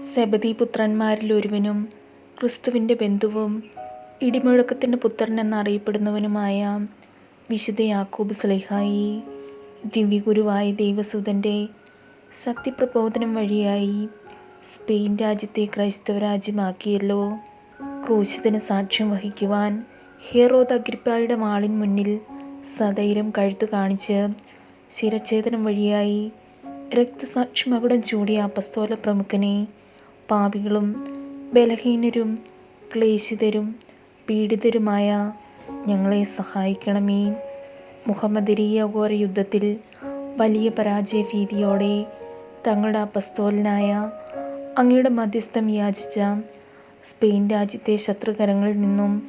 സെബദി പുത്രന്മാരിൽ ഒരുവനും ക്രിസ്തുവിന്റെ ബന്ധുവും ഇടിമുഴക്കത്തിന്റെ പുത്രൻ എന്നറിയപ്പെടുന്നവനുമായ വിശുദ്ധ യാക്കോബ് സ്ലേഹായി ദിവ്യഗുരുവായ ദൈവസുതന്റെ സത്യപ്രബോധനം വഴിയായി സ്പെയിൻ രാജ്യത്തെ ക്രൈസ്തവ രാജ്യമാക്കിയല്ലോ. ക്രൂശിതന് സാക്ഷ്യം വഹിക്കുവാൻ ഹേറോദ് അഗ്രിപ്പായുടെ മാളിൻ മുന്നിൽ സധൈര്യം കഴുത്തു കാണിച്ച് ശിരച്ഛേദനം വഴിയായി രക്തസാക്ഷിമകുടം ചൂടിയ അപസ്തോല പ്രമുഖനെ പാപികളും ബലഹീനരും ക്ലേശിതരും പീഡിതരുമായ ഞങ്ങളെ സഹായിക്കണമേ. മുഹമ്മദരിയ ഘോര യുദ്ധത്തിൽ വലിയ പരാജയ ഭീതിയോടെ തങ്ങളുടെ അപസ്തോലനായ അങ്ങയുടെ മധ്യസ്ഥം യാചിച്ച സ്പെയിൻ രാജ്യത്തെ ശത്രുകരങ്ങളിൽ നിന്നും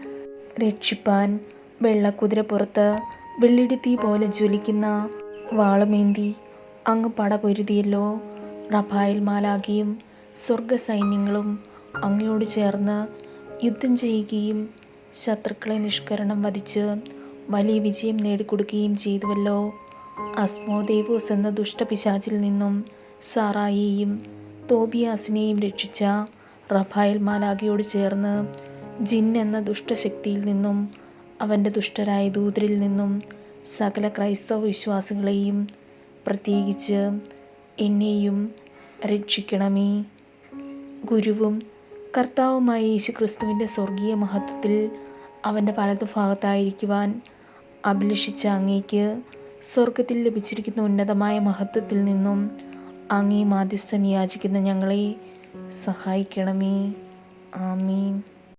രക്ഷിപ്പാൻ വെള്ളക്കുതിര പുറത്ത് വെള്ളിടിത്തീ പോലെ ജ്വലിക്കുന്ന വാളമേന്തി അങ്ങ് പടപൊരുതിയല്ലോ. റഫായൽ മാലാകിയും സ്വർഗസൈന്യങ്ങളും അങ്ങയോട് ചേർന്ന് യുദ്ധം ചെയ്യുകയും ശത്രുക്കളെ നിഷ്കരണം വധിച്ച് വലിയ വിജയം നേടിക്കൊടുക്കുകയും ചെയ്തുവല്ലോ. അസ്മോദേവോസ് എന്ന ദുഷ്ടപിശാചിൽ നിന്നും സാറായിയെയും തോബിയാസിനെയും രക്ഷിച്ച റഫായൽ മാലാഖയോട് ചേർന്ന് ജിൻ എന്ന ദുഷ്ടശക്തിയിൽ നിന്നും അവന്റെ ദുഷ്ടരായ ദൂതരിൽ നിന്നും സകല ക്രൈസ്തവ വിശ്വാസികളെയും പ്രത്യേകിച്ച് എന്നെയും രക്ഷിക്കണമേ. ഗുരുവും കർത്താവുമായ യേശുക്രിസ്തുവിന്റെ സ്വർഗീയ മഹത്വത്തിൽ അവന്റെ വലതുഭാഗത്തായിരിക്കുവാൻ അഭിലഷിച്ച അങ്ങേക്ക് സ്വർഗത്തിൽ ലഭിച്ചിരിക്കുന്ന ഉന്നതമായ മഹത്വത്തിൽ നിന്നും അങ്ങേ മാധ്യസ്ഥം യാചിക്കുന്ന ഞങ്ങളെ സഹായിക്കണമേ. ആമീൻ.